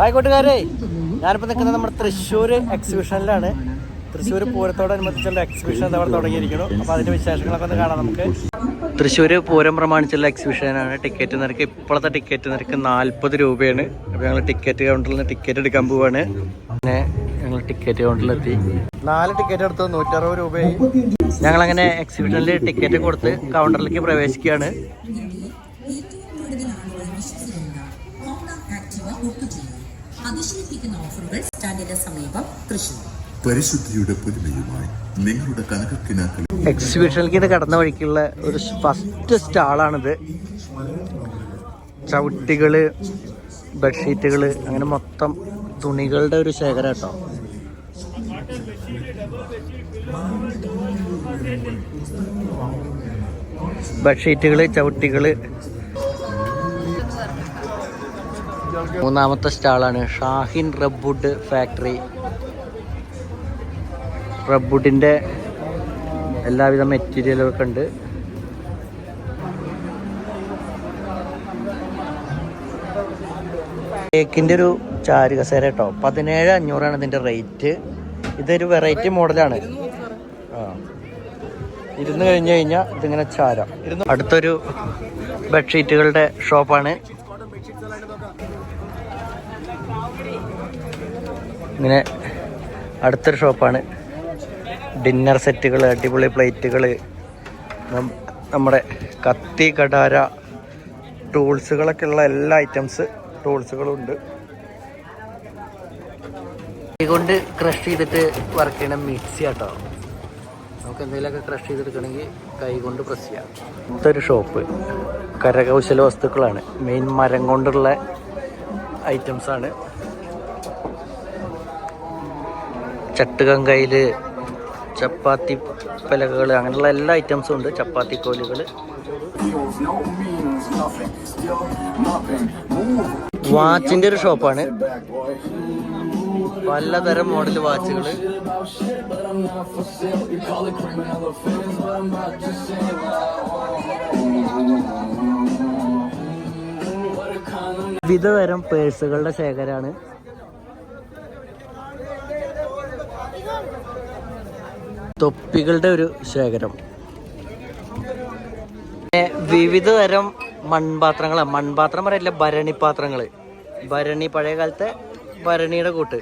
Hi കൂട്ടുകാരെ ഞാനിപ്പോൾ നിൽക്കുന്നത് നമ്മുടെ തൃശ്ശൂർ എക്സിബിഷനിലാണ് തൃശ്ശൂർ പൂരത്തോടനുബന്ധിച്ചുള്ള എക്സിബിഷൻ അവിടെ തുടങ്ങിയിരിക്കുന്നു. അപ്പോൾ അതിന്റെ വിശേഷങ്ങളൊക്കെ ഒന്ന് കാണാം നമുക്ക്. തൃശ്ശൂർ പൂരം പ്രമാണിച്ചുള്ള എക്സിബിഷനാണ് ടിക്കറ്റ് നിരക്ക് ഇപ്പോഴത്തെ ടിക്കറ്റ് നിരക്ക് നാൽപ്പത് രൂപയാണ്. അപ്പോൾ ഞങ്ങൾ ടിക്കറ്റ് കൗണ്ടറിൽ നിന്ന് ടിക്കറ്റ് എടുക്കാൻ പോവാണ്. പിന്നെ ഞങ്ങൾ ടിക്കറ്റ് കൗണ്ടറിലെത്തി നാല് ടിക്കറ്റ് എടുത്ത് നൂറ്ററുപത് രൂപയായി. ഞങ്ങളങ്ങനെ എക്സിബിഷനിൽ ടിക്കറ്റ് കൊടുത്ത് കൗണ്ടറിലേക്ക് പ്രവേശിക്കുകയാണ്. ഓഫറുകൾ സ്റ്റാൻഡിന് സമീപം തൃശൂർ. പരിശുദ്ധിയുടെ പുതുമയുമായി നിങ്ങളുടെ കനകക്കിനാക്കൾ എക്സിബിഷനിലേക്ക് ഇത് കടന്ന വഴിക്കുള്ള ഒരു ഫസ്റ്റ് സ്റ്റാളാണിത്. ചവിട്ടികൾ ബെഡ്ഷീറ്റുകൾ അങ്ങനെ മൊത്തം തുണികളുടെ ഒരു ശേഖരം കേട്ടോ. ബെഡ്ഷീറ്റുകൾ ചവിട്ടികൾ മൂന്നാമത്തെ സ്റ്റാളാണ് ഷാഹിൻ റബ്ബുഡ് ഫാക്ടറി. റബ്ബുഡിന്റെ എല്ലാവിധ മെറ്റീരിയലൊക്കെ ഉണ്ട്. കേക്കിന്റെ ഒരു ചാരു കസേര കേട്ടോ. പതിനേഴ് അഞ്ഞൂറാണ് ഇതിന്റെ റേറ്റ് ഇതൊരു വെറൈറ്റി മോഡലാണ് ആ. ഇരുന്ന് കഴിഞ്ഞ് കഴിഞ്ഞാൽ ഇതിങ്ങനെ ചാരം. ഇരുന്ന് അടുത്തൊരു ബെഡ്ഷീറ്റുകളുടെ ഷോപ്പാണ് ഇങ്ങനെ അടുത്തൊരു ഷോപ്പാണ്. ഡിന്നർ സെറ്റുകൾ അടിപൊളി പ്ലേറ്റുകൾ നമ്മുടെ കത്തി കടാര ടൂൾസുകളൊക്കെ ഉള്ള എല്ലാ ഐറ്റംസ് ടൂൾസുകളും ഉണ്ട്. കൊണ്ട് ക്രഷ് ചെയ്തിട്ട് വർക്ക് ചെയ്യണ മിക്സി ആട്ടോ. നമുക്ക് എന്തെങ്കിലുമൊക്കെ ക്രഷ് ചെയ്തെടുക്കണമെങ്കിൽ കൈ കൊണ്ട് പ്രസ് ചെയ്യാം. ഇതൊരു ഷോപ്പ് കരകൗശല വസ്തുക്കളാണ്. മെയിൻ മരം കൊണ്ടുള്ള ഐറ്റംസ് ആണ് ചട്ടുകങ്കയിൽ ചപ്പാത്തി പലകകൾ അങ്ങനെയുള്ള എല്ലാ ഐറ്റംസും ഉണ്ട്. ചപ്പാത്തി കോലുകൾ വാച്ചിന്റെ ഒരു ഷോപ്പാണ്. പലതരം മോഡൽ വാച്ചുകൾ വിധതരം പേഴ്സുകളുടെ ശേഖരമാണ് തൊപ്പികളുടെ ഒരു ശേഖരം. വിവിധ തരം മൺപാത്രങ്ങളാണ് മൺപാത്രം പറയില്ല ഭരണി പാത്രങ്ങൾ ഭരണി പഴയ കാലത്തെ ഭരണിയുടെ കൂട്ട്.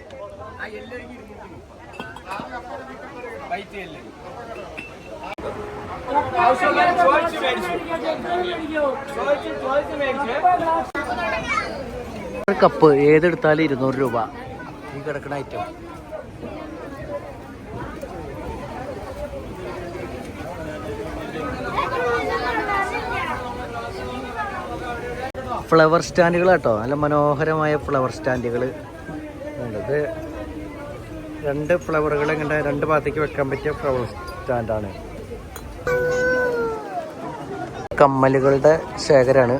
കപ്പ് ഏതെടുത്താലും ഇരുന്നൂറ് രൂപ. ഈ കിടക്കുന്ന ഐറ്റം ഫ്ലവർ സ്റ്റാൻഡുകൾ കേട്ടോ. നല്ല മനോഹരമായ ഫ്ലവർ സ്റ്റാൻഡുകൾ ഉണ്ട്. രണ്ട് ഫ്ലവറുകൾ ഇങ്ങനെ രണ്ട് ഭാഗത്തേക്ക് വെക്കാൻ പറ്റിയ ഫ്ലവർ സ്റ്റാൻഡാണ്. കമ്മലുകളുടെ ശേഖരമാണ്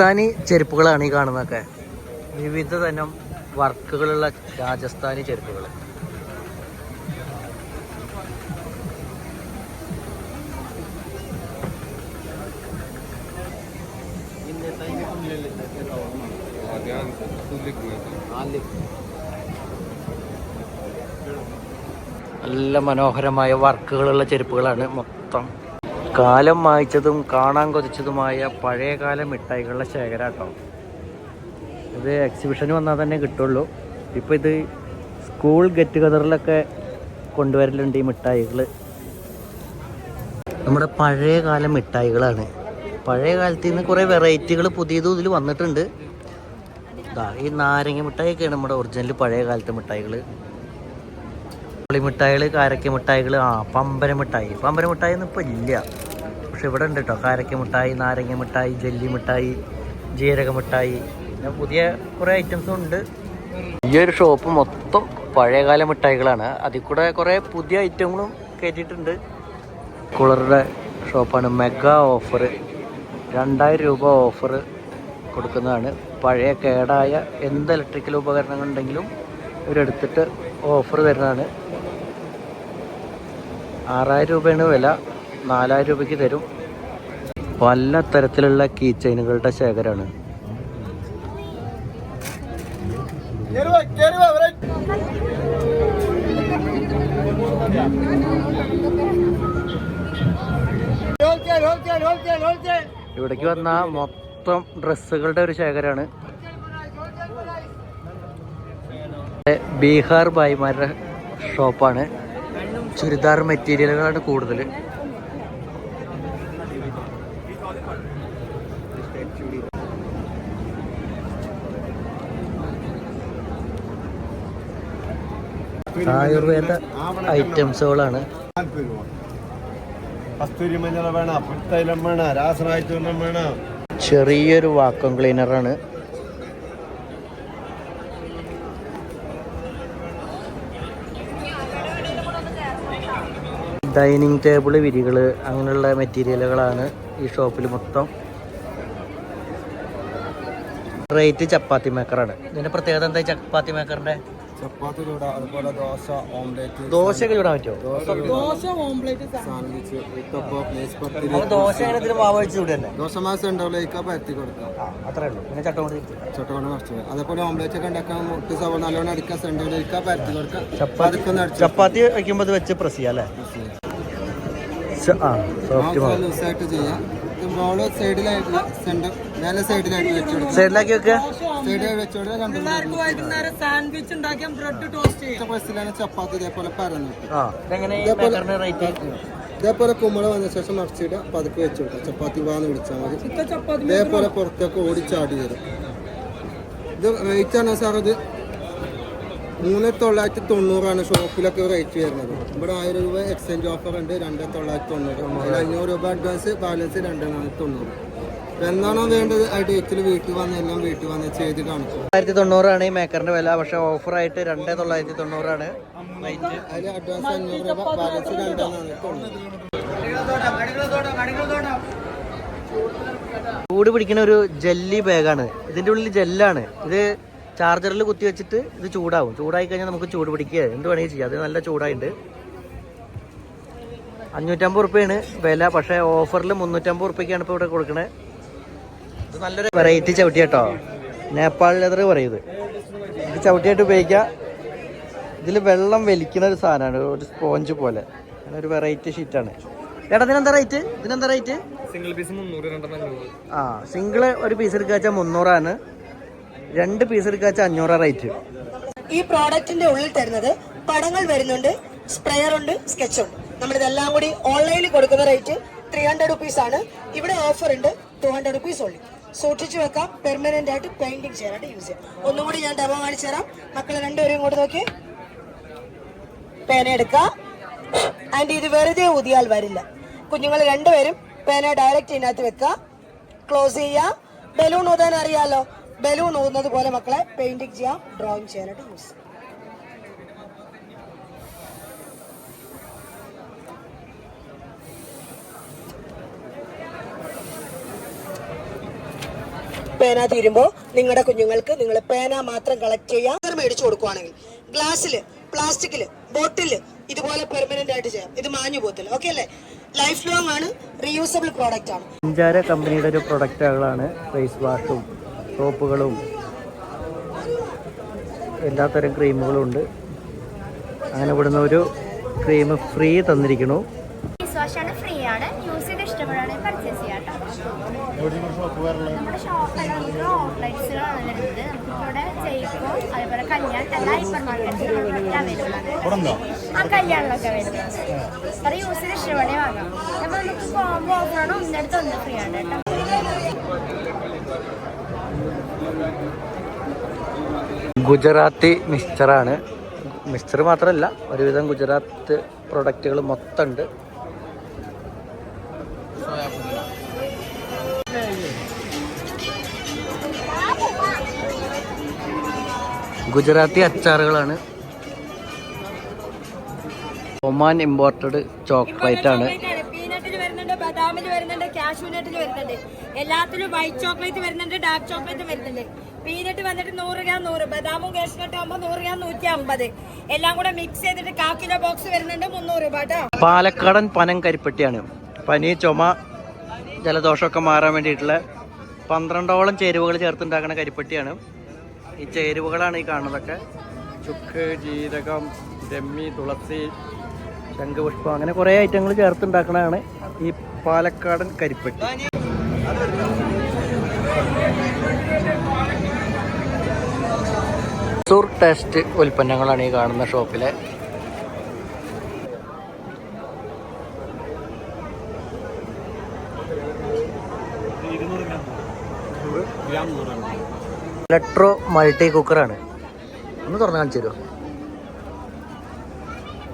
രാജസ്ഥാനി ചെരുപ്പുകളാണ് ഈ കാണുന്നതൊക്കെ. വിവിധ തരം വർക്കുകളുള്ള രാജസ്ഥാനി ചെരുപ്പുകൾ നല്ല മനോഹരമായ വർക്കുകളുള്ള ചെരുപ്പുകളാണ് മൊത്തം. കാലം മായ്ച്ചതും കാണാൻ കൊതിച്ചതുമായ പഴയകാല മിഠായികളുടെ ശേഖരാട്ടോ. ഇത് എക്സിബിഷന് വന്നാൽ തന്നെ കിട്ടുള്ളൂ. ഇപ്പോൾ ഇത് സ്കൂൾ ഗെറ്റ് ടുഗദറിലൊക്കെ കൊണ്ടുവരലുണ്ട് ഈ മിഠായികൾ നമ്മുടെ പഴയകാല മിഠായികളാണ്. പഴയ കാലത്ത് നിന്ന് കുറേ വെറൈറ്റികൾ പുതിയതും ഇതിൽ വന്നിട്ടുണ്ട്. ഈ നാരങ്ങ മിഠായിയൊക്കെയാണ് നമ്മുടെ ഒറിജിനൽ പഴയ കാലത്തെ മിഠായികൾ പുളിമിഠായികൾ കാരക്ക മിഠായികൾ ആ പമ്പര മിഠായി. പമ്പര മിഠായി ഒന്നും ഇപ്പം ഇല്ല. പക്ഷെ ഇവിടെ ഉണ്ട് കേട്ടോ കാരക്ക മിഠായി നാരങ്ങ മിഠായി ജെല്ലി മിഠായി ജീരക മിഠായി പിന്നെ പുതിയ കുറേ ഐറ്റംസും ഉണ്ട്. ഈ ഒരു ഷോപ്പ് മൊത്തം പഴയകാല മിഠായികളാണ്. അതിൽ കൂടെ കുറേ പുതിയ ഐറ്റങ്ങളും കയറ്റിയിട്ടുണ്ട് കുളറുടെ ഷോപ്പാണ് മെഗാ ഓഫർ രണ്ടായിരം രൂപ ഓഫർ കൊടുക്കുന്നതാണ്. പഴയ കേടായ എന്ത് ഇലക്ട്രിക്കൽ ഉപകരണങ്ങൾ ഉണ്ടെങ്കിലും ഇവരെടുത്തിട്ട് ഓഫർ തരുന്നതാണ്. ആറായിരം രൂപയാണ് വില. നാലായിരം രൂപയ്ക്ക് തരും. പല തരത്തിലുള്ള കീ ചെയിനുകളുടെ ശേഖരമാണ് ഇവിടേക്ക് വന്ന മൊത്തം ഡ്രസ്സുകളുടെ ഒരു ശേഖരമാണ് ബീഹാർ ഭായിമാരുടെ ഷോപ്പാണ് ചുരിദാർ മെറ്റീരിയലുകളാണ് കൂടുതൽ ആയുർവേദ ഐറ്റംസുകളാണ്. വേണം പുൽത്തൈലം വേണം രാസനായിട്ടും വേണം. ചെറിയൊരു വാക്വം ക്ലീനറാണ്. ഡൈനിങ് ടേബിൾ വിരികൾ അങ്ങനെയുള്ള മെറ്റീരിയലുകളാണ് ഈ ഷോപ്പിൽ മൊത്തം. റേറ്റ് ചപ്പാത്തി മേക്കറാണ് ഇതിന്റെ പ്രത്യേകത എന്താ ചപ്പാത്തി മേക്കറിന്റെ ചപ്പാത്തി ചൂട അതുപോലെ ദോശ ഓംലേറ്റ് ദോശയൊക്കെ ചൂടാൻ പറ്റുമോ? സാൻഡ്വിച്ച്. ഉത്തപ്പം ലേസ് പത്തിരി. ദോശ എങ്ങനെ ഇതിന് മാവ് വെച്ച് ചൂടല്ലേ ദോശ മാസം ഉണ്ടാവില്ല പരത്തി കൊടുക്കാം. അത്രേ ഉള്ളൂ. പിന്നെ ചട്ടം ചട്ടകൊണ്ട് കുറച്ച് അതേപോലെ ഓംലേറ്റ് ഒക്കെ ഉണ്ടാക്കാൻ മുട്ട് സവ നല്ലോണം അടിക്കാൻ സെന്ററിലേക്ക് പരത്തി കൊടുക്കാം. ചപ്പാത്തി ചപ്പാത്തി വയ്ക്കുമ്പോൾ അത് വെച്ച് പ്രസ് ചെയ്യാം അല്ലേ? ആ സോഫ്റ്റ് മാവ്. ലൂസായിട്ട് ചെയ്യാം. ബോൾ സൈഡിലായിട്ടുള്ള സെന്റർ സൈഡിലാക്കി വെക്കുക സൈഡിൽ വെച്ച് രണ്ട് വൈകുന്നേരം സാൻഡ്വിച്ച് ഉണ്ടാക്കിയാൽ ബ്രെഡ് ടോസ്റ്റ് ചെയ്യും. പ്രസ്സിലാണ് ചപ്പാത്തി ഇതേപോലെ പരന്നു ആ. ഇതെങ്ങനെ ഈ മേക്കറിന്റെ റേറ്റ് ഇതേപോലെ കുമ്പള വന്ന ശേഷം മറിച്ചിട്ട് പതുക്കെ വെച്ചോട്ടെ ചപ്പാത്തി വാന്ന് വിളിച്ചാൽ മതി. ഇതേപോലെ പുറത്തേക്ക് ഓടിച്ചാടി വരും. ഇത് റേറ്റ് ആണ് സാർ ഇത്. മൂന്ന് തൊള്ളായിരത്തി തൊണ്ണൂറാണ് ഷോപ്പിലൊക്കെ റേറ്റ് വരുന്നത്. ഇവിടെ ആയിരം രൂപ എക്സ്ചേഞ്ച് ഓഫർ ഉണ്ട്. രണ്ട് തൊള്ളായിരത്തി തൊണ്ണൂറ്. അതിൽ അഞ്ഞൂറ് രൂപ അഡ്വാൻസ് ബാലൻസ് രണ്ട് നാനൂറ്റി തൊണ്ണൂറ്. എന്താണോ വേണ്ടത് ആയിട്ട് ഡേറ്റിൽ വീട്ടിൽ വന്ന് എല്ലാം വീട്ടിൽ വന്ന് ചെയ്ത് കാണിക്കും തൊള്ളായിരത്തി തൊണ്ണൂറാണ് ഈ മേക്കറിന്റെ വില പക്ഷെ ഓഫറായിട്ട് രണ്ട് തൊള്ളായിരത്തി തൊണ്ണൂറാണ് അതിൽ അഡ്വാൻസ് അഞ്ഞൂറ് രൂപ ബാലൻസ് രണ്ടാണ് ചൂട് പിടിക്കുന്ന ഒരു ജെല്ലി ബാഗാണ്. ഇതിന്റെ ഉള്ളിൽ ജെല്ലാണ്. ഇത് ചാർജറിൽ കുത്തി വെച്ചിട്ട് ഇത് ചൂടാവും. ചൂടായി കഴിഞ്ഞാൽ നമുക്ക് ചൂട് പിടിക്കുക. എന്ത് വേണമെങ്കിൽ ചെയ്യാം. അത് നല്ല ചൂടായിട്ടുണ്ട് അഞ്ഞൂറ്റമ്പത് റുപ്യാണ് വില പക്ഷേ ഓഫറിൽ മുന്നൂറ്റമ്പത് റുപ്യക്കാണ് ഇപ്പോൾ ഇവിടെ കൊടുക്കണത് ഇത് നല്ലൊരു വെറൈറ്റി ചവിട്ടി കേട്ടോ. നേപ്പാൾ ലെതർ പറയുന്നത് ഇത്. ചവിട്ടിയായിട്ട് ഉപയോഗിക്കുക. ഇതിൽ വെള്ളം വലിക്കുന്ന ഒരു സാധനമാണ്. ഒരു സ്പോഞ്ച് പോലെ. അങ്ങനെ ഒരു വെറൈറ്റി ഷീറ്റാണ് ചേട്ടാ ഇതിനെന്താ റേറ്റ് ഇതിനെന്താ റേറ്റ് സിംഗിൾ പീസ് മുന്നൂറ് ആ സിംഗിൾ ഒരു പീസ് എടുക്കുക വെച്ചാൽ മുന്നൂറാണ്. രണ്ട് പീസ് എടുക്കുക വെച്ചാൽ അഞ്ഞൂറ് റേറ്റ് ഈ പ്രോഡക്റ്റിന്റെ ഉള്ളിൽ തരുന്നത് പടങ്ങൾ വരുന്നുണ്ട് സ്പ്രെയർ ഉണ്ട് സ്കെച്ച് ഉണ്ട്. നമ്മളിതെല്ലാം കൂടി ഓൺലൈനിൽ കൊടുക്കുന്ന റേറ്റ് ത്രീ ഹൺഡ്രഡ് റുപ്പീസ് ആണ്. ഇവിടെ ഓഫർ ഉണ്ട് ടു ഹൺഡ്രഡ് റുപ്പീസ് ഉള്ളു സൂക്ഷിച്ചു വെക്കാം. പെർമനന്റ് ആയിട്ട് പെയിന്റിങ് ചെയ്യാനായിട്ട് യൂസ് ചെയ്യാം. ഒന്നും കൂടി ഞാൻ ഡെമോ കാണിച്ചു തരാം. മക്കളെ രണ്ടുപേരും ഇങ്ങോട്ട് നോക്കി. പേന എടുക്കുക ആൻഡ് ഇത് വെറുതെ ഊതിയാൽ വരില്ല. കുഞ്ഞുങ്ങൾ രണ്ടുപേരും പേന ഡയറക്റ്റ് ഇതിനകത്ത് വെക്കുക. ക്ലോസ് ചെയ്യാം ബലൂൺ ഊതാൻ അറിയാലോ? ബലൂൺ ഊതുന്നത് പോലെ മക്കളെ പെയിന്റിങ് ചെയ്യാം ഡ്രോയിങ് ചെയ്യാനായിട്ട് യൂസ് ചെയ്യാം. പേന തീരുമ്പോൾ നിങ്ങളുടെ കുഞ്ഞുങ്ങൾക്ക് നിങ്ങൾ പേന മാത്രം കളക്ട് ചെയ്യാം. മേടിച്ചു കൊടുക്കുവാണെങ്കിൽ ഗ്ലാസ്സിൽ പ്ലാസ്റ്റിക്കിൽ ബോട്ടിൽ ഇതുപോലെ പെർമനന്റ് ആയിട്ട് ചെയ്യാം. ഇത് മാഞ്ഞു പോകത്തില്ല. ഓക്കെ അല്ലേ? ലൈഫ് ലോങ് ആണ് റീയൂസബിൾ പ്രോഡക്റ്റ് ആണ്. അഞ്ചാര കമ്പനിയുടെ ഒരു പ്രൊഡക്റ്റുകളാണ് ഫേസ് വാഷും സോപ്പുകളും എല്ലാത്തരം ക്രീമുകളും ഉണ്ട്. അങ്ങനെ ഇവിടുന്ന് ഒരു ക്രീം ഫ്രീ തന്നിരിക്കണു ഫേസ് വാഷാണ് ഫ്രീ ആണ്. യൂസ് ചെയ്ത് ഇഷ്ടപ്പെടുകയാണെങ്കിൽ പർച്ചേസ് ചെയ്യാം ഫ്രീ ആണ് കേട്ടോ ഗുജറാത്തി മിക്സ്ചറാണ്. മിക്സ്ചർ മാത്രമല്ല ഒരുവിധം ഗുജറാത്ത് പ്രൊഡക്റ്റുകൾ മൊത്തം ഗുജറാത്തി അച്ചാറുകളാണ്. ഒമാൻ ഇമ്പോർട്ടഡ് ചോക്ലേറ്റ് ആണ്. ബദാമിൽ വരുന്നുണ്ട് വരുന്നുണ്ട് എല്ലാത്തിലും വൈറ്റ് ചോക്ലേറ്റ് വരുന്നുണ്ട് ഡാർക്ക് ചോക്ലേറ്റ് വരുന്നുണ്ട്. പീനട്ട് വന്നിട്ട് നൂറ് ഗ്രാം നൂറ് ബദാമും കാഷ്യൂ നട്ടും ആകുമ്പോൾ നൂറ് ഗ്രാം നൂറ്റി അമ്പത് എല്ലാം കൂടെ മിക്സ് ചെയ്തിട്ട് കാ കിലോ ബോക്സ് വരുന്നുണ്ട് മുന്നൂറ് രൂപ കേട്ടോ പാലക്കാടൻ പനം കരിപ്പെട്ടിയാണ്. പനി ചുമ ജലദോഷമൊക്കെ മാറാൻ വേണ്ടിയിട്ടുള്ള പന്ത്രണ്ടോളം ചേരുവകൾ ചേർത്തുണ്ടാക്കുന്ന കരിപ്പെട്ടിയാണ്. ഈ ചേരുവകളാണ് ഈ കാണുന്നതൊക്കെ. ചുക്ക് ജീരകം രമ്മി തുളസി ശംഖുപുഷ്പം അങ്ങനെ കുറേ ഐറ്റങ്ങൾ ചേർത്തുണ്ടാക്കണതാണ് ഈ പാലക്കാടൻ കരിപ്പെട്ടി. സൂർ ടേസ്റ്റ് ഉൽപ്പന്നങ്ങളാണ് ഈ കാണുന്ന ഷോപ്പിലെ ഇലക്ട്രോ മൾട്ടി കുക്കറാണ് ഒന്ന് തുറന്ന് കാണിച്ചു തരുമോ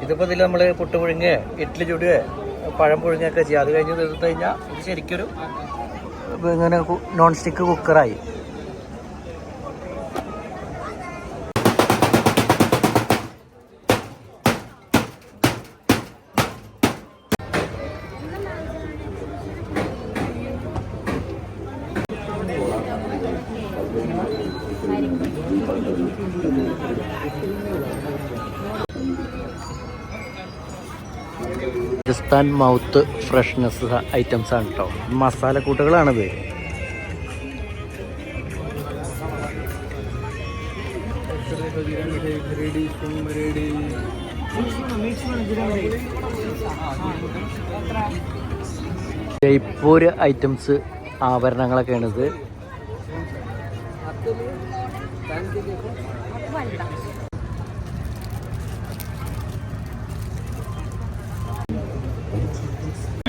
ഇതിപ്പോൾ ഇതിൽ നമ്മൾ പുട്ട് പുഴുങ്ങുക ഇഡ്ഡലി ചുടുക പഴം പുഴുങ്ങുകയൊക്കെ ചെയ്യുക അത് കഴിഞ്ഞ് തീർത്ത് കഴിഞ്ഞാൽ ഇത് ശരിക്കൊരു ഇങ്ങനെ നോൺ സ്റ്റിക്ക് കുക്കറായി രാജസ്ഥാൻ മൗത്ത് ഫ്രഷ്നെസ് ഐറ്റംസ് ആണ് കേട്ടോ മസാല കൂട്ടുകളാണിത്. ജയ്പൂർ ഐറ്റംസ് ആഭരണങ്ങളൊക്കെയാണ്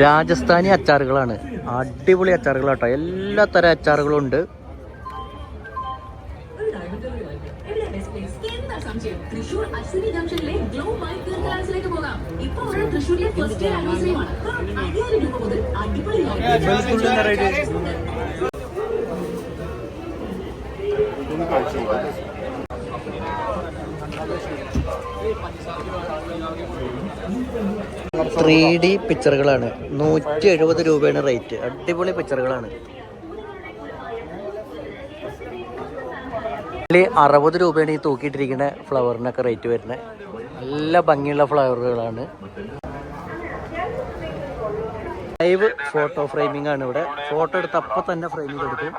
രാജസ്ഥാനി അച്ചാറുകളാണ്. അടിപൊളി അച്ചാറുകളാട്ടോ. എല്ലാ തരം അച്ചാറുകളും ഉണ്ട്. തൃശൂരിലെ ഫസ്റ്റ് ആനിവേഴ്സറിയുമാണ് രൂപ മുതൽ അടിപൊളി ത്രീ ഡി പിക്ചറുകളാണ്. നൂറ്റി എഴുപത് രൂപയാണ് റേറ്റ്. അടിപൊളി പിക്ചറുകളാണ്. അറുപത് രൂപയാണ് ഈ തൂക്കിയിട്ടിരിക്കുന്ന ഫ്ലവറിനൊക്കെ റേറ്റ് വരുന്നത്. നല്ല ഭംഗിയുള്ള ഫ്ലവറുകളാണ്. ലൈവ് ഫോട്ടോ ഫ്രെയിമിംഗ് ആണ് ഇവിടെ. ഫോട്ടോ എടുത്ത് അപ്പം തന്നെ ഫ്രെയിം എടുക്കും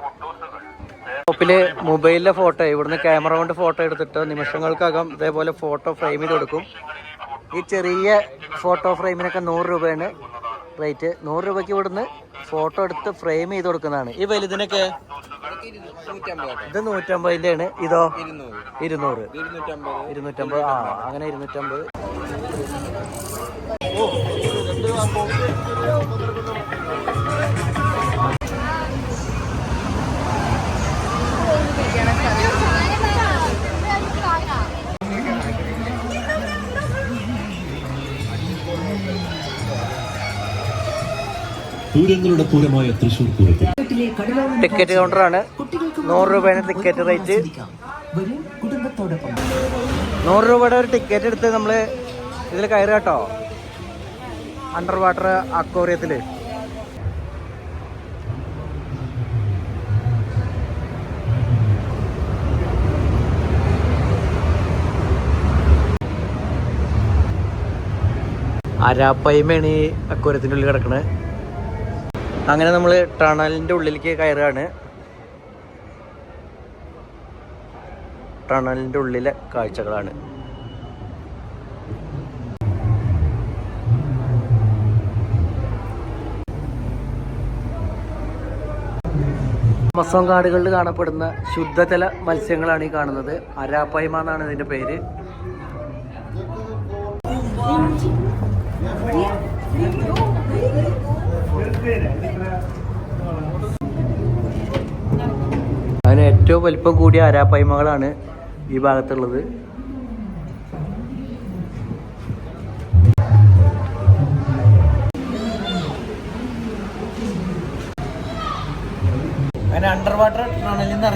ഷോപ്പിൽ മൊബൈലിലെ ഫോട്ടോ ഇവിടുന്ന് ക്യാമറ കൊണ്ട് ഫോട്ടോ എടുത്തിട്ട് നിമിഷങ്ങൾക്കകം ഇതേപോലെ ഫോട്ടോ ഫ്രെയിമിൽ കൊടുക്കും. ഈ ചെറിയ ഫോട്ടോ ഫ്രെയിമിനൊക്കെ നൂറ് രൂപയാണ് റേറ്റ് നൂറ് രൂപയ്ക്ക് ഇവിടുന്ന് ഫോട്ടോ എടുത്ത് ഫ്രെയിം ചെയ്ത് കൊടുക്കുന്നതാണ്. ഈ വലുതിനൊക്കെ ഇത് നൂറ്റമ്പതിന്റെ ആണ് ഇതോ? ഇരുന്നൂറ്. ഇരുന്നൂറ്റമ്പത്. ആ അങ്ങനെ ഇരുന്നൂറ്റമ്പത്. പൂരങ്ങളുടെ പൂരമായ തൃശൂർ പൂരത്തിൽ. ടിക്കറ്റ് കൗണ്ടറാണ് നൂറ് രൂപയാണ് ടിക്കറ്റ് റേറ്റ് നൂറ് രൂപയുടെ ഒരു ടിക്കറ്റ് എടുത്ത് നമ്മൾ ഇതിൽ കയറുക കേട്ടോ. അണ്ടർ വാട്ടർ അക്വോറിയത്തിൽ അരാപ്പയ്മയാണ് ഈ അക്വോറിയത്തിന്റെ ഉള്ളിൽ കിടക്കുന്നത് അങ്ങനെ നമ്മൾ ടണലിന്റെ ഉള്ളിലേക്ക് കയറുകയാണ്. ടണലിന്റെ ഉള്ളിലെ കാഴ്ചകളാണ്. ആമസോൺ കാടുകളിൽ കാണപ്പെടുന്ന ശുദ്ധജല മത്സ്യങ്ങളാണ് ഈ കാണുന്നത്. അരാപ്പായ്മ എന്നാണ് ഇതിന്റെ പേര്. അങ്ങനെ ഏറ്റവും വലിപ്പം കൂടിയ അരാപ്പായ്മകളാണ് ഈ ഭാഗത്തുള്ളത്. അണ്ടർ വാട്ടർ ടണലിൽ നിന്ന്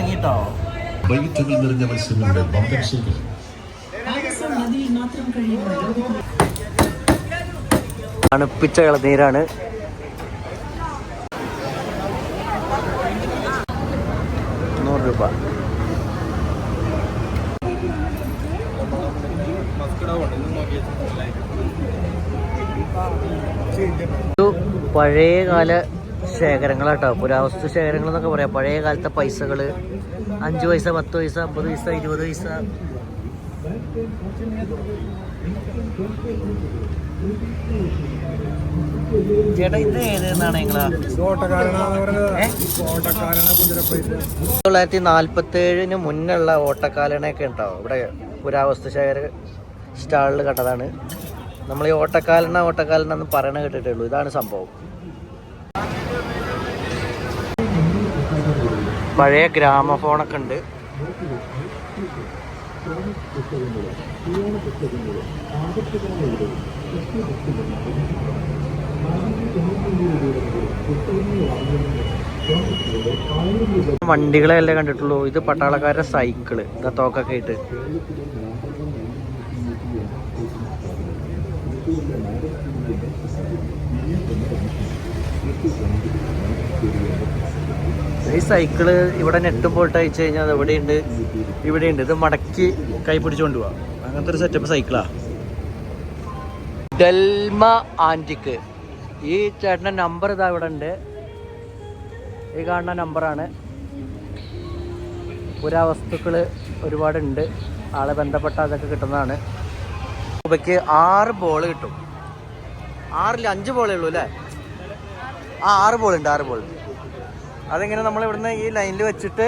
തണുപ്പിച്ച ഇളനീരാണ് രൂപ. കാല പഴയകാല ശേഖരങ്ങളാട്ടോ. പുരാവസ്തു ശേഖരങ്ങൾ എന്നൊക്കെ പറയാം. പഴയ കാലത്തെ പൈസകൾ അഞ്ച് പൈസ പത്ത് പൈസ അമ്പത് പൈസ ഇരുപത് പൈസ. തൊള്ളായിരത്തി നാല്പത്തി ഏഴിന് മുന്നുള്ള ഓട്ടക്കാലണയൊക്കെ ഉണ്ടാവും. ഇവിടെ പുരാവസ്തു ശേഖര സ്റ്റാളിൽ കണ്ടതാണ്. നമ്മൾ ഈ ഓട്ടക്കാലണ ഓട്ടക്കാലണ എന്ന് പറയണ കേട്ടിട്ടേ ഉള്ളൂ ഇതാണ് സംഭവം. പഴയ ഗ്രാമഫോണൊക്കെ ഉണ്ട്. വണ്ടികളെല്ലാം കണ്ടിട്ടുള്ളൂ. ഇത് പട്ടാളക്കാരുടെ സൈക്കിൾ. ഇതാ തോക്കൊക്കെ ആയിട്ട് ഈ സൈക്കിൾ ഇവിടെ നെട്ട് പോയിട്ട് അയച്ചു കഴിഞ്ഞാൽ അത് എവിടെയുണ്ട് ഇവിടെയുണ്ട്. ഇത് മടക്കി കൈ പിടിച്ചുകൊണ്ട് പോവാം. അങ്ങനത്തെ ഒരു സെറ്റപ്പ് സൈക്കിളാ ഡെൽമ ആന്റിക്ക് ഈ ചേട്ടന്റെ നമ്പർ ഇതാ ഇവിടെ ഉണ്ട്. ഈ കാണുന്ന നമ്പറാണ്. പുരാവസ്തുക്കൾ ഒരുപാടുണ്ട്. ആളെ ബന്ധപ്പെട്ട അതൊക്കെ കിട്ടുന്നതാണ്. രൂപയ്ക്ക് ആറ് ബോൾ കിട്ടും. ആറിൽ അഞ്ച് ബോളേ ഉള്ളൂ അല്ലേ? ആ ആറ് ബോൾ ഉണ്ട് ആറ് ബോൾ. അതിങ്ങനെ നമ്മൾ ഇവിടുന്ന് ഈ ലൈനിൽ വെച്ചിട്ട്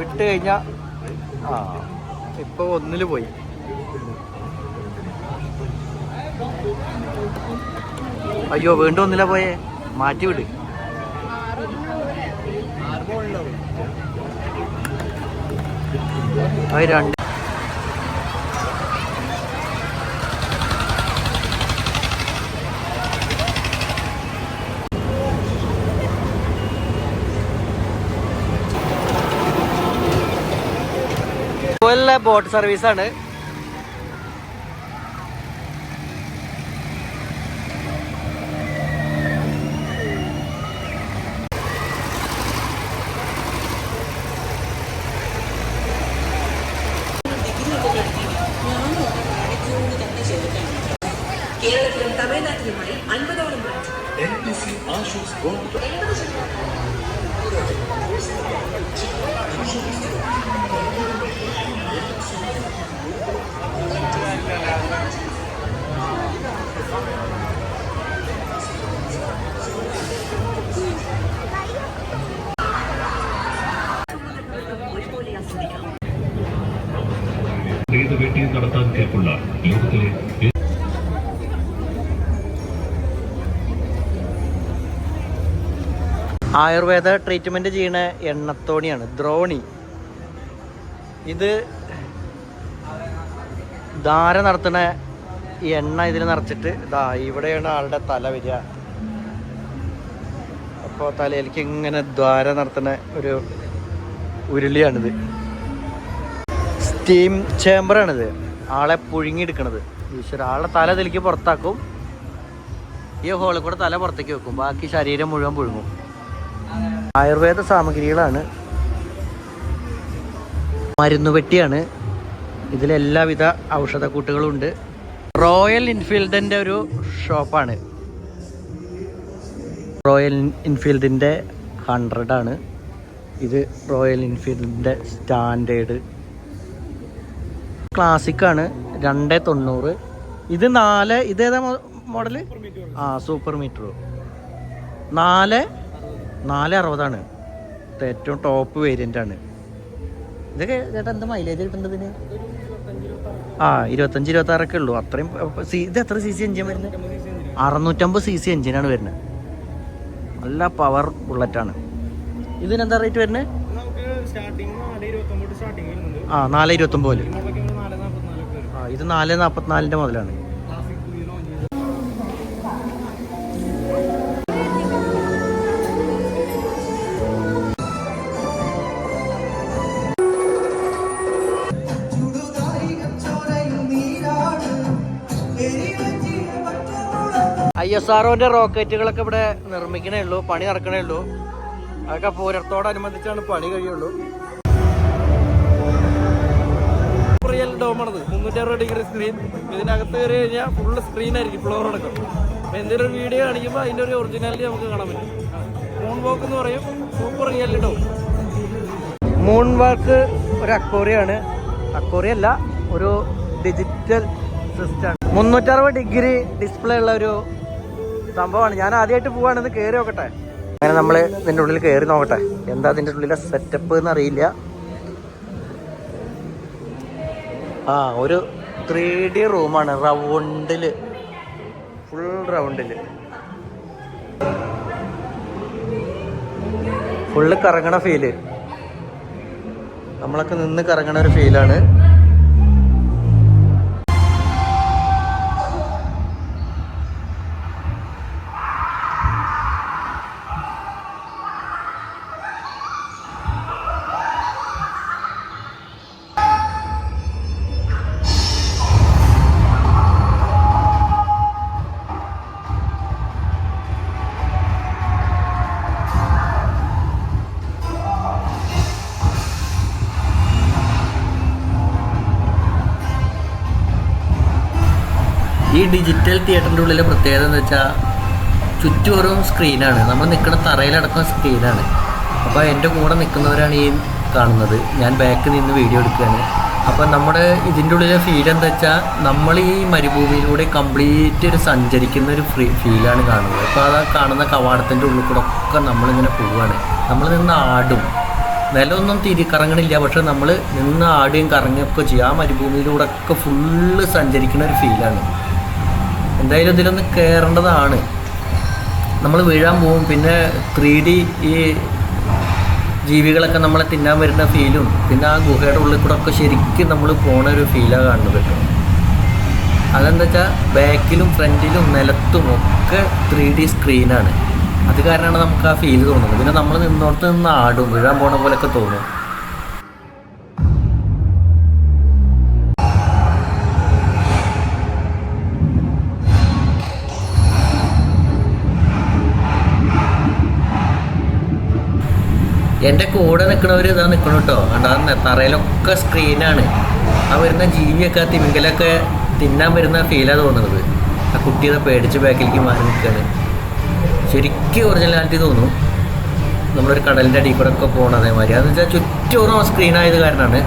വിട്ട് കഴിഞ്ഞാൽ ആ ഇപ്പോൾ ഒന്നിൽ പോയി. അയ്യോ വീണ്ടും ഒന്നില്ല പോയേ? മാറ്റി വിട്. രണ്ട്. ബോട്ട് സർവീസാണ് കേൾപ്പുള്ള ലോകത്തിലെ ആയുർവേദ ട്രീറ്റ്മെന്റ് ചെയ്യണ എണ്ണത്തോണിയാണ് ദ്രോണി. ഇത് ധാര നടത്തണ എണ്ണ ഇതിൽ നിറച്ചിട്ട് ഇതാ ഇവിടെയാണ് ആളുടെ തല വരിക. അപ്പോൾ തലയിലേക്ക് ഇങ്ങനെ ദ്വാര നടത്തുന്ന ഒരു ഉരുളിയാണിത്. സ്റ്റീം ചേമ്പറാണിത്. ആളെ പുഴുങ്ങിയെടുക്കണത്. ഈശ്വര ആളെ തല തെളിക്ക് പുറത്താക്കും. ഈ ഹോളിൽ കൂടെ തല പുറത്തേക്ക് വെക്കും. ബാക്കി ശരീരം മുഴുവൻ പുഴുങ്ങും. ആയുർവേദ സാമഗ്രികളാണ്. മരുന്നുപെട്ടിയാണ് ഇതിലെല്ലാവിധ ഔഷധക്കൂട്ടുകളും ഉണ്ട് റോയൽ ഇൻഫീൽഡിന്റെ ഒരു ഷോപ്പാണ്. റോയൽ ഇൻഫീൽഡിന്റെ ഹൺഡ്രഡാണ് ഇത് റോയൽ ഇൻഫീൽഡിന്റെ സ്റ്റാൻഡേർഡ് ക്ലാസിക്കാണ് രണ്ട് തൊണ്ണൂറ്. ഇത് നാല് ഇതേതാ മോഡൽ ആ സൂപ്പർ മീറ്റർ നാല് നാല് അറുപതാണ്. ഏറ്റവും ടോപ്പ് വേരിയന്റ് ആണ്. ഇതൊക്കെ ചേട്ടാ എന്താ മൈലേജ് കിട്ടുന്നതിന് ആ ഇരുപത്തഞ്ച് ഇരുപത്തി ആറൊക്കെ ഉള്ളൂ. അത്രയും സി ഇത് എത്ര സി സി എഞ്ചിൻ വരുന്നത്? അറുന്നൂറ്റമ്പത് സി സി എഞ്ചിനാണ് വരുന്നത്. നല്ല പവർ ബുള്ളറ്റാണ് ഇതിനെന്താ റേറ്റ് വരുന്നത്? ആ നാല് ഇരുപത്തൊമ്പത് ഇത് നാല് നാൽപ്പത്തിനാലിന്റെ മുതലാണ്. ഐ എസ് ആർഒന്റെ റോക്കറ്റുകളൊക്കെ ഇവിടെ നിർമ്മിക്കണേ ഉള്ളൂ പണി നടക്കണേ ഉള്ളൂ. അതൊക്കെ പൂരത്തോടനുബന്ധിച്ചാണ് പണി കഴിയുള്ളൂ. റിയൽ ഡോമാണത് മുന്നൂറ്റി അറുപത് ഡിഗ്രി സ്ക്രീൻ ഇതിനകത്ത് കയറി കഴിഞ്ഞാൽ ഫുള്ള് സ്ക്രീൻ ആയിരിക്കും ഫ്ലോർ അടക്കം. അപ്പോൾ എന്തെങ്കിലും ഒരു വീഡിയോ കാണിക്കുമ്പോൾ അതിന്റെ ഒരു ഒറിജിനാലിറ്റി നമുക്ക് കാണാൻ പറ്റും. മൂൺ വാക്ക് എന്ന് പറയും. Super real dome moon walk ഒരു അക്കോറിയാണ് അക്കോറിയല്ല ഒരു ഡിജിറ്റൽ സിസ്റ്റം മുന്നൂറ്ററുപത് ഡിഗ്രി ഡിസ്പ്ലേ ഉള്ള ഒരു സംഭവമാണ്. ഞാൻ ആദ്യമായിട്ട് പോവാണെന്ന് കയറി നോക്കട്ടെ. അങ്ങനെ നമ്മൾ ഇതിന്റെ ഉള്ളിൽ കയറി നോക്കട്ടെ. എന്താ അതിന്റെ ഉള്ളിലെ സെറ്റപ്പ് എന്ന് അറിയില്ല. ആ ഒരു ത്രീ ഡി റൂമാണ് റൗണ്ടിൽ ഫുൾ റൗണ്ടിൽ ഫുള്ള് കറങ്ങണ ഫീൽ നമ്മളൊക്കെ നിന്ന് കറങ്ങണ ഒരു ഫീലാണ് ഡിജിറ്റൽ തിയേറ്ററിന്റെ ഉള്ളിലെ പ്രത്യേകത എന്ന് വെച്ചാൽ ചുറ്റുവറും സ്ക്രീനാണ് നമ്മൾ നിൽക്കുന്ന തറയിലടക്കം സ്ക്രീനാണ് അപ്പോൾ എന്റെ കൂടെ നിൽക്കുന്നവരാണ് ഈ കാണുന്നത്. ഞാൻ ബാക്കിൽ നിന്ന് വീഡിയോ എടുക്കുകയാണ്. അപ്പോൾ നമ്മുടെ ഇതിന്റെ ഉള്ളിലെ ഫീൽ എന്താ വെച്ചാൽ നമ്മൾ ഈ മരുഭൂമിയിലൂടെ കംപ്ലീറ്റ് ഒരു സഞ്ചരിക്കുന്ന ഒരു ഫ്രീ ഫീലാണ് കാണുന്നത്. അപ്പോൾ അത് കാണുന്ന കവാടത്തിന്റെ ഉള്ളിൽ കൂടെ ഒക്കെ നമ്മളിങ്ങനെ പോവുകയാണ് നമ്മൾ നിന്ന് ആടും. നിലമൊന്നും തിരി കറങ്ങണില്ല പക്ഷെ നമ്മൾ നിന്ന് ആടുകയും കറങ്ങുകയൊക്കെ ചെയ്യും. ആ മരുഭൂമിയിലൂടെ ഒക്കെ ഫുള്ള് സഞ്ചരിക്കുന്ന ഒരു ഫീലാണ് എന്തായാലും ഇതിലൊന്ന് കയറേണ്ടതാണ് നമ്മൾ വീഴാൻ പോവും. പിന്നെ ത്രീ ഡി ഈ ജീവികളൊക്കെ നമ്മളെ തിന്നാൻ വരുന്ന ഫീലും പിന്നെ ആ ഗുഹയുടെ ഉള്ളിൽ കൂടെ ഒക്കെ ശരിക്കും നമ്മൾ പോണ ഒരു ഫീലാണ് കാണുന്നത് കേട്ടോ. അതെന്താ വെച്ചാൽ ബാക്കിലും ഫ്രണ്ടിലും നിലത്തും ഒക്കെ ത്രീ ഡി സ്ക്രീനാണ്. അത് കാരണമാണ് നമുക്ക് ആ ഫീൽ തോന്നുന്നത്. പിന്നെ നമ്മൾ നിന്നോടത്ത് നിന്ന് ആടും. വീഴാൻ പോണ പോലെയൊക്കെ തോന്നും. എന്റെ കൂടെ നിൽക്കണവർ ഇതാ നിൽക്കണം കേട്ടോ കണ്ടാ? തറയിലൊക്കെ സ്ക്രീനാണ് ആ വരുന്ന ജീവിയൊക്കെ തിമിങ്കലൊക്കെ തിന്നാൻ വരുന്ന ഫീലാണ് തോന്നുന്നത്. ആ കുട്ടിയെ പേടിച്ച് ബാക്കിലേക്ക് മാറി നിൽക്കുകയാണ് ശരിക്കും ഒറിജിനാലിറ്റി തോന്നും. നമ്മളൊരു കടലിന്റെ അടിയിൽ കൂടെ ഒക്കെ പോകണം അതേമാതിരി. അതെന്ന് വെച്ചാൽ ചുറ്റോറും സ്ക്രീനായത് കാരണമാണ്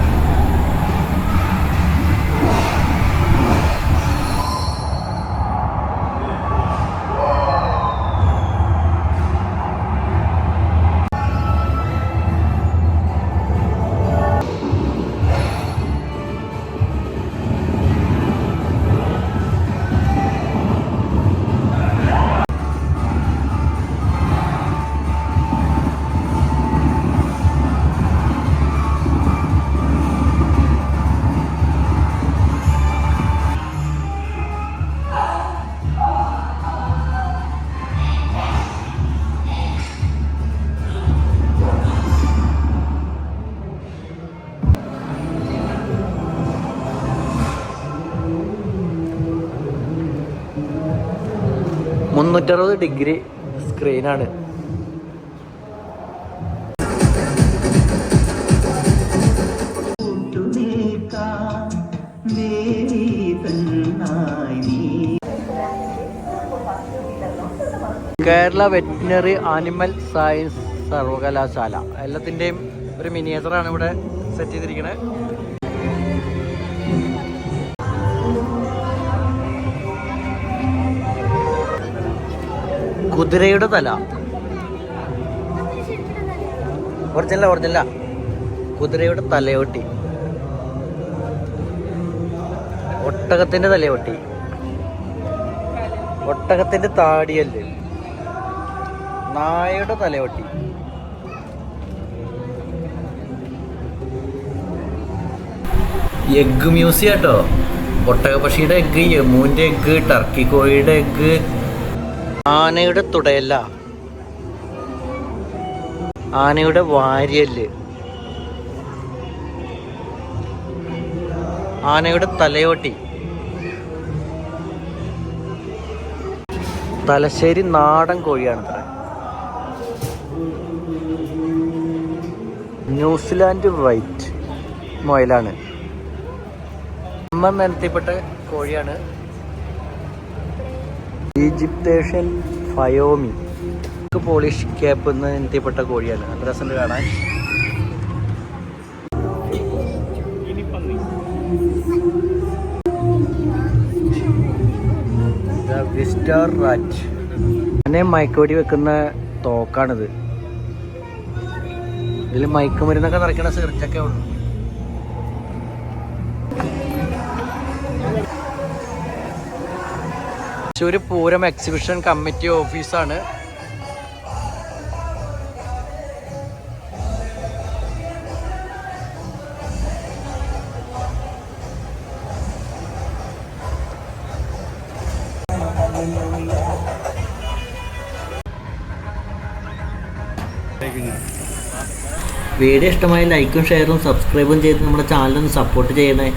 മുന്നൂറ്ററുപത് ഡിഗ്രി സ്ക്രീനാണ്. കേരള വെറ്റിനറി ആനിമൽ സയൻസ് സർവകലാശാല. എല്ലാത്തിന്റെയും ഒരു മിനിയേച്ചറാണ് ഇവിടെ സെറ്റ് ചെയ്തിരിക്കുന്നത് കുതിരയുടെ തല ഒറിജിനല ഒറിജിനല കുതിരയുടെ തലയോട്ടി. ഒട്ടകത്തിന്റെ തലയോട്ടി. ഒട്ടകത്തിന്റെ താടിയൽ നായയുടെ തലയോട്ടി. എഗ് മ്യൂസിയാട്ടോ കേട്ടോ പക്ഷിയുടെ എഗ്ഗ് യമൂന്റെ എഗ്ഗ് ടർക്കി കോഴിയുടെ എഗ്ഗ് ആനയുടെ തുടയല്ല. ആനയുടെ വാര്യൽ ആനയുടെ തലയോട്ടി. തലശ്ശേരി നാടൻ കോഴിയാണ് ഇത്ര ന്യൂസിലാൻഡ് വൈറ്റ് മൊയലാണ്. അമ്മ നിരത്തിപ്പെട്ട കോഴിയാണ് ഈജിപ്തേഷ്യൻ ഫയോമി. പോളിഷ് ക്യാപ്പ് എന്ന് എത്തിയപ്പെട്ട കോഴിയാണ്. നല്ല രസമുണ്ട് കാണാൻ. Wistar rat. വെക്കുന്ന തോക്കാണിത്. ഇതിൽ മയക്കുമരുന്നൊക്കെ നിറയ്ക്കണ സിറിച്ചൊക്കെ ഉള്ളു. തൃശ്ശൂർ പൂരം എക്സിബിഷൻ കമ്മിറ്റി ഓഫീസാണ് വീഡിയോ ഇഷ്ടമായി ലൈക്കും ഷെയറും സബ്സ്ക്രൈബും ചെയ്ത് നമ്മുടെ ചാനലൊന്ന് സപ്പോർട്ട് ചെയ്യണേ.